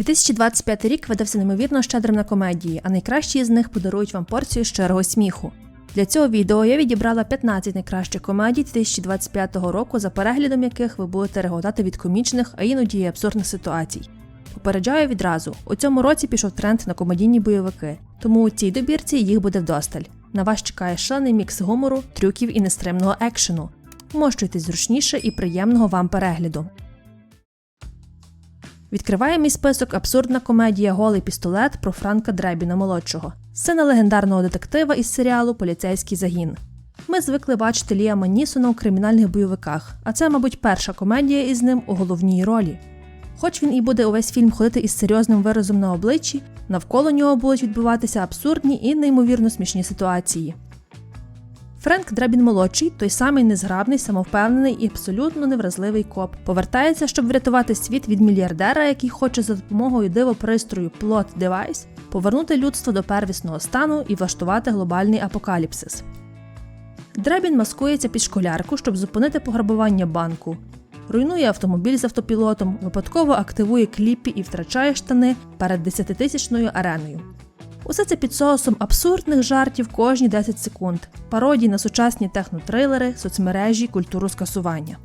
2025 рік видався неймовірно щедрим на комедії, а найкращі з них подарують вам порцію щирого сміху. Для цього відео я відібрала 15 найкращих комедій 2025 року, за переглядом яких ви будете реготати від комічних, а іноді й абсурдних ситуацій. Попереджаю відразу: у цьому році пішов тренд на комедійні бойовики, тому у цій добірці їх буде вдосталь. На вас чекає шалений мікс гумору, трюків і нестримного екшену. Вмощуйтесь зручніше і приємного вам перегляду. Відкриває мій список абсурдна комедія Голий пістолет про Франка Дребіна молодшого, сина легендарного детектива із серіалу Поліцейський загін. Ми звикли бачити Ліама Нісона у кримінальних бойовиках, а це, мабуть, перша комедія із ним у головній ролі. Хоч він і буде увесь фільм ходити із серйозним виразом на обличчі, навколо нього будуть відбуватися абсурдні і неймовірно смішні ситуації. Френк Дребін молодший, той самий незграбний, самовпевнений і абсолютно невразливий коп, повертається, щоб врятувати світ від мільярдера, який хоче за допомогою дивопристрою Plot Device повернути людство до первісного стану і влаштувати глобальний апокаліпсис. Дребін маскується під школярку, щоб зупинити пограбування банку. Руйнує автомобіль з автопілотом, випадково активує кліпі і втрачає штани перед 10-тисячною ареною. Усе це під соусом абсурдних жартів кожні 10 секунд, пародій на сучасні технотрилери, соцмережі, культуру скасування.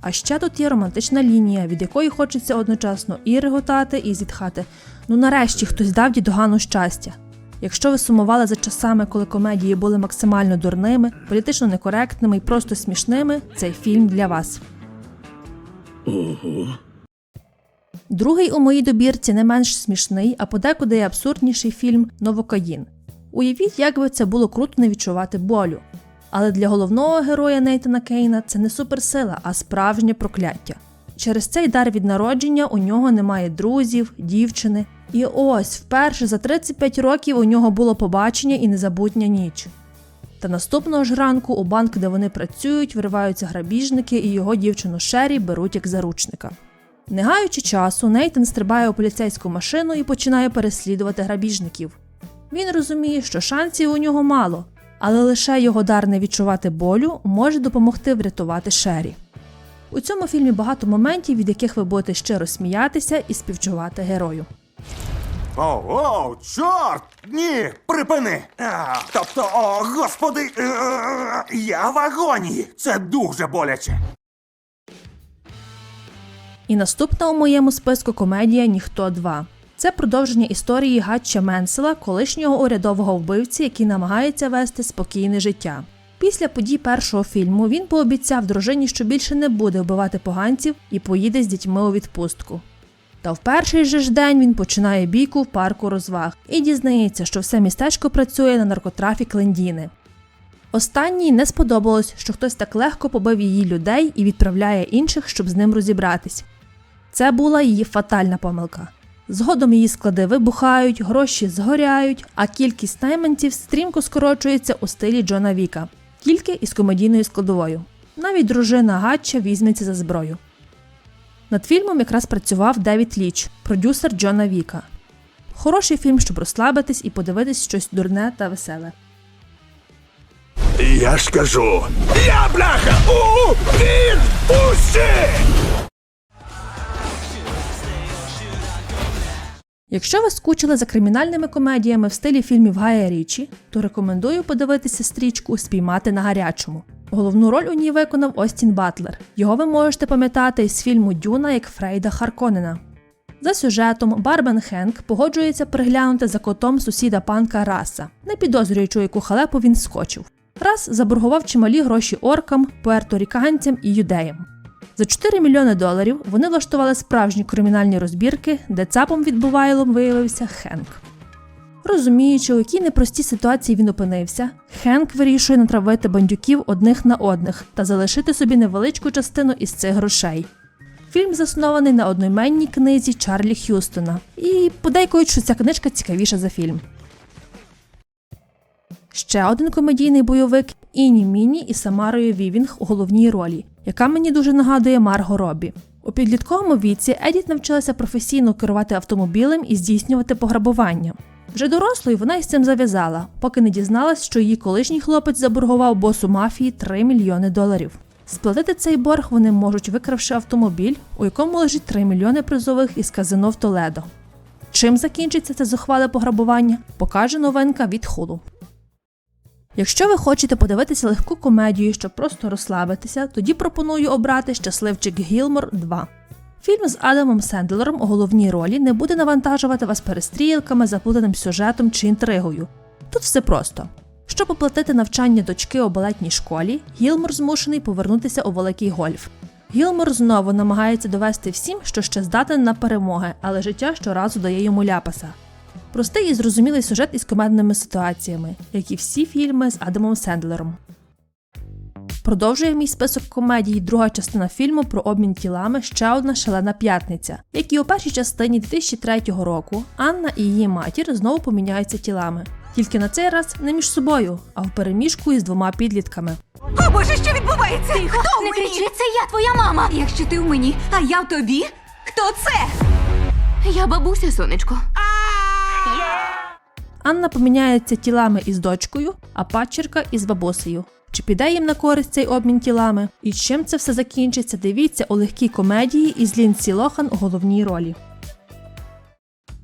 А ще тут є романтична лінія, від якої хочеться одночасно і реготати, і зітхати. Ну нарешті хтось дав дідогану щастя. Якщо ви сумували за часами, коли комедії були максимально дурними, політично некоректними і просто смішними, цей фільм для вас. Другий у моїй добірці не менш смішний, а подекуди й абсурдніший фільм Новокаїн. Уявіть, як би це було круто не відчувати болю. Але для головного героя Нейтана Кейна це не суперсила, а справжнє прокляття. Через цей дар від народження у нього немає друзів, дівчини. І ось вперше за 35 років у нього було побачення і незабутня ніч. Та наступного ж ранку у банк, де вони працюють, вриваються грабіжники і його дівчину Шері беруть як заручника. Не гаючи часу, Нейтан стрибає у поліцейську машину і починає переслідувати грабіжників. Він розуміє, що шансів у нього мало, але лише його дар не відчувати болю може допомогти врятувати Шері. У цьому фільмі багато моментів, від яких ви будете щиро сміятися і співчувати герою. О, о, чорт! Ні, припини! А, тобто, о, господи, е, я в агонії. Це дуже боляче. І наступна у моєму списку комедія Ніхто 2». Це продовження історії Гатча Менсела, колишнього урядового вбивці, який намагається вести спокійне життя. Після подій першого фільму він пообіцяв дружині, що більше не буде вбивати поганців і поїде з дітьми у відпустку. Та в перший же ж день він починає бійку в парку розваг і дізнається, що все містечко працює на наркотрафік Лендіни. Останній не сподобалось, що хтось так легко побив її людей і відправляє інших, щоб з ним розібратись. Це була її фатальна помилка. Згодом її склади вибухають, гроші згоряють, а кількість найманців стрімко скорочується у стилі Джона Віка, тільки із комедійною складовою. Навіть дружина Гатча візьметься за зброю. Над фільмом якраз працював Девід Ліч, продюсер Джона Віка. Хороший фільм, щоб розслабитись і подивитись щось дурне та веселе. Я ж кажу. Я бляха! У відпустці! Якщо ви скучили за кримінальними комедіями в стилі фільмів Гая Річі, то рекомендую подивитися стрічку Спіймати на гарячому. Головну роль у ній виконав Остін Батлер. Його ви можете пам'ятати із фільму Дюна як Фрейда Харконена. За сюжетом Барбен Хенк погоджується приглянути за котом сусіда панка Раса, не підозрюючи, яку халепу він скочив. Рас заборгував чималі гроші оркам, пуерторіканцям і юдеям. За 4 мільйони доларів вони влаштували справжні кримінальні розбірки, де цапом відбувайлом виявився Хенк. Розуміючи, у якій непростій ситуації він опинився, Хенк вирішує натравити бандюків одних на одних та залишити собі невеличку частину із цих грошей. Фільм заснований на одноіменній книзі Чарлі Х'юстона, і подейкують, що ця книжка цікавіша за фільм. Ще один комедійний бойовик Іні Міні і Самарою Вівінг у головній ролі, яка мені дуже нагадує Марго Робі. У підлітковому віці Едіт навчилася професійно керувати автомобілем і здійснювати пограбування. Вже дорослою вона із цим зав'язала, поки не дізналась, що її колишній хлопець заборгував босу мафії 3 мільйони доларів. Сплатити цей борг вони можуть, викравши автомобіль, у якому лежить 3 мільйони призових із казино в Толедо. Чим закінчиться це зухвале пограбування, покаже новинка від Хулу. Якщо ви хочете подивитися легку комедію, щоб просто розслабитися, тоді пропоную обрати Щасливчик Гілмор 2. Фільм з Адамом Сендлером у головній ролі не буде навантажувати вас перестрілками, заплутаним сюжетом чи інтригою. Тут все просто. Щоб оплатити навчання дочки у балетній школі, Гілмор змушений повернутися у великий гольф. Гілмор знову намагається довести всім, що ще здатен на перемоги, але життя щоразу дає йому ляпаса. Простий і зрозумілий сюжет із комедними ситуаціями, як і всі фільми з Адамом Сендлером. Продовжує мій список комедій друга частина фільму про обмін тілами ще одна шалена п'ятниця, як і у першій частині 2003 року Анна і її матір знову поміняються тілами. Тільки на цей раз не між собою, а в переміжку із двома підлітками. О Боже, що відбувається? Тихо, Хто Не мені? кричи, це я твоя мама. Якщо ти в мені, а я в тобі, хто це? Я бабуся, сонечко. Анна поміняється тілами із дочкою, а падчерка із бабусею. Чи піде їм на користь цей обмін тілами? І чим це все закінчиться? Дивіться у легкій комедії із Лінсі Лохан у головній ролі.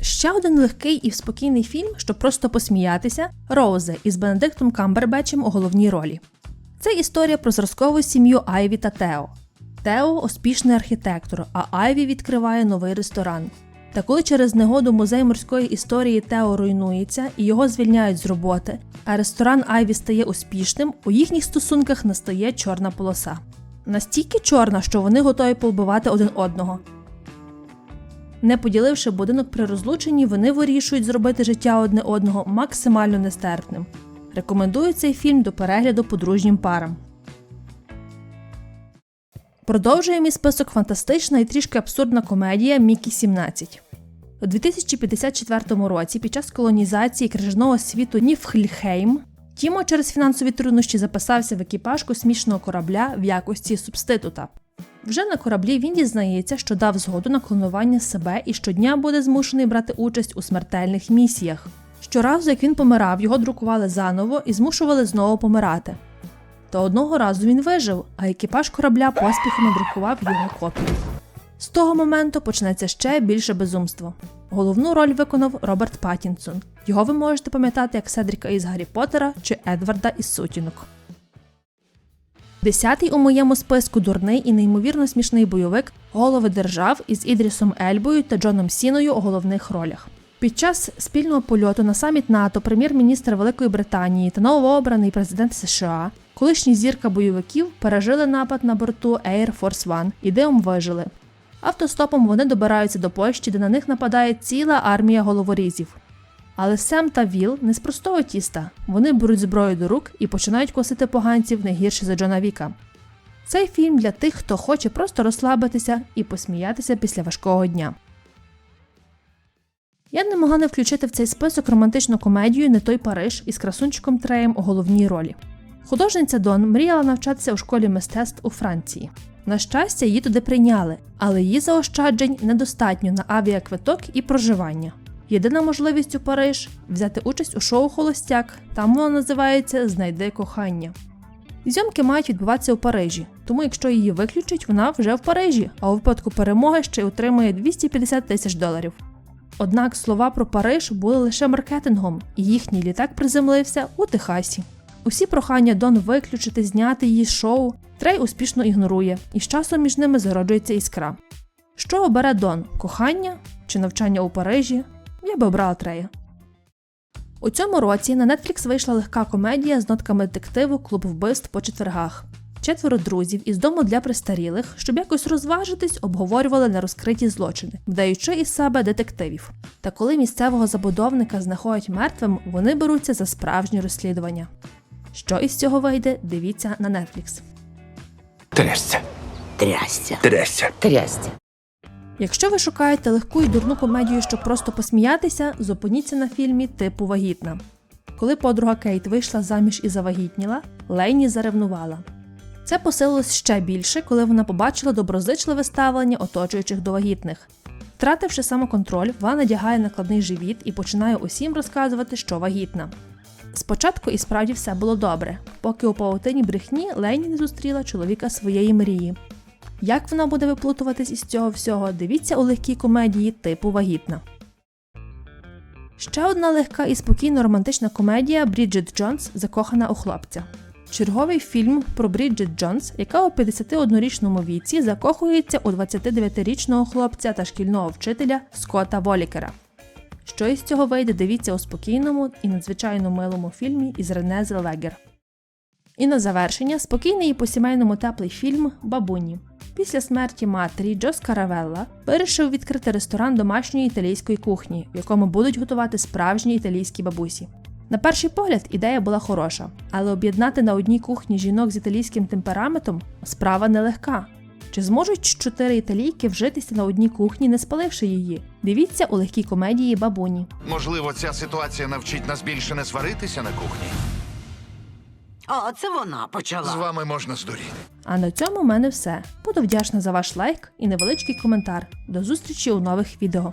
Ще один легкий і спокійний фільм, щоб просто посміятися Роузе із Бенедиктом Камбербечем у головній ролі. Це історія про зразкову сім'ю Айві та Тео. Тео успішний архітектор, а Айві відкриває новий ресторан. Та коли через негоду музей морської історії Тео руйнується і його звільняють з роботи, а ресторан Айві стає успішним, у їхніх стосунках настає чорна полоса. Настільки чорна, що вони готові повбивати один одного. Не поділивши будинок при розлученні, вони вирішують зробити життя одне одного максимально нестерпним. Рекомендую цей фільм до перегляду подружнім парам. Продовжує мій список фантастична і трішки абсурдна комедія Мікі 17. У 2054 році, під час колонізації крижаного світу Ніфхльхейм, Тімо через фінансові труднощі записався в екіпаж космічного корабля в якості субститута. Вже на кораблі він дізнається, що дав згоду на клонування себе і щодня буде змушений брати участь у смертельних місіях. Щоразу, як він помирав, його друкували заново і змушували знову помирати. Та одного разу він вижив, а екіпаж корабля поспіхом надрукував його копію. З того моменту почнеться ще більше безумство. Головну роль виконав Роберт Паттінсон. Його ви можете пам'ятати як Седріка із Гаррі Поттера чи Едварда із Сутінок. Десятий у моєму списку дурний і неймовірно смішний бойовик Голови держав із Ідрісом Ельбою та Джоном Сіною у головних ролях. Під час спільного польоту на саміт НАТО прем'єр-міністр Великої Британії та новообраний президент США, колишні зірка бойовиків, пережили напад на борту Air Force One і дивом вижили. Автостопом вони добираються до Польщі, де на них нападає ціла армія головорізів. Але Сем та Віл не спростого тіста. Вони беруть зброю до рук і починають косити поганців не гірше за Джона Віка. Цей фільм для тих, хто хоче просто розслабитися і посміятися після важкого дня. Я не могла не включити в цей список романтичну комедію Не той Париж із красунчиком Треєм у головній ролі. Художниця Дон мріяла навчатися у школі мистецтв у Франції. На щастя, її туди прийняли, але її заощаджень недостатньо на авіаквиток і проживання. Єдина можливість у Париж взяти участь у шоу Холостяк. Там воно називається Знайди кохання. Зйомки мають відбуватися у Парижі, тому якщо її виключать, вона вже в Парижі, а у випадку перемоги ще й отримує 250 тисяч доларів. Однак слова про Париж були лише маркетингом, і їхній літак приземлився у Техасі. Усі прохання Дон виключити, зняти її шоу Трей успішно ігнорує, і з часом між ними зароджується іскра. Що обере Дон кохання чи навчання у Парижі? Я би обрала Трея. У цьому році на Netflix вийшла легка комедія з нотками детективу Клуб вбивств по четвергах. Четверо друзів із дому для престарілих, щоб якось розважитись, обговорювали нерозкриті злочини, вдаючи із себе детективів. Та коли місцевого забудовника знаходять мертвим, вони беруться за справжнє розслідування. Що із цього вийде, дивіться на Netflix. Трясся. Трясся. Трясся. Трясся. Якщо ви шукаєте легку і дурну комедію, щоб просто посміятися, зупиніться на фільмі типу Вагітна. Коли подруга Кейт вийшла заміж і завагітніла, Лейні заревнувала. Це посилилось ще більше, коли вона побачила доброзичливе ставлення оточуючих до вагітних. Втративши самоконтроль, вона надягає накладний живіт і починає усім розказувати, що вагітна. Спочатку і справді все було добре, поки у павутині брехні Лейні не зустріла чоловіка своєї мрії. Як вона буде виплутуватись із цього всього, дивіться у легкій комедії типу вагітна. Ще одна легка і спокійно романтична комедія Бріджит Джонс Закохана у хлопця. Черговий фільм про Бріджит Джонс, яка у 51-річному віці закохується у 29-річного хлопця та шкільного вчителя Скотта Волікера. Що із цього вийде, дивіться у спокійному і надзвичайно милому фільмі із Рене Зелвегер. І на завершення спокійний і по-сімейному теплий фільм Бабуні. Після смерті матері Джос Каравелла вирішив відкрити ресторан домашньої італійської кухні, в якому будуть готувати справжні італійські бабусі. На перший погляд ідея була хороша, але об'єднати на одній кухні жінок з італійським темпераментом справа нелегка. Чи зможуть чотири італійки вжитися на одній кухні, не спаливши її? Дивіться у легкій комедії бабуні. Можливо, ця ситуація навчить нас більше не сваритися на кухні. А це вона почала. З вами можна здуріти. А на цьому в мене все. Буду вдячна за ваш лайк і невеличкий коментар. До зустрічі у нових відео.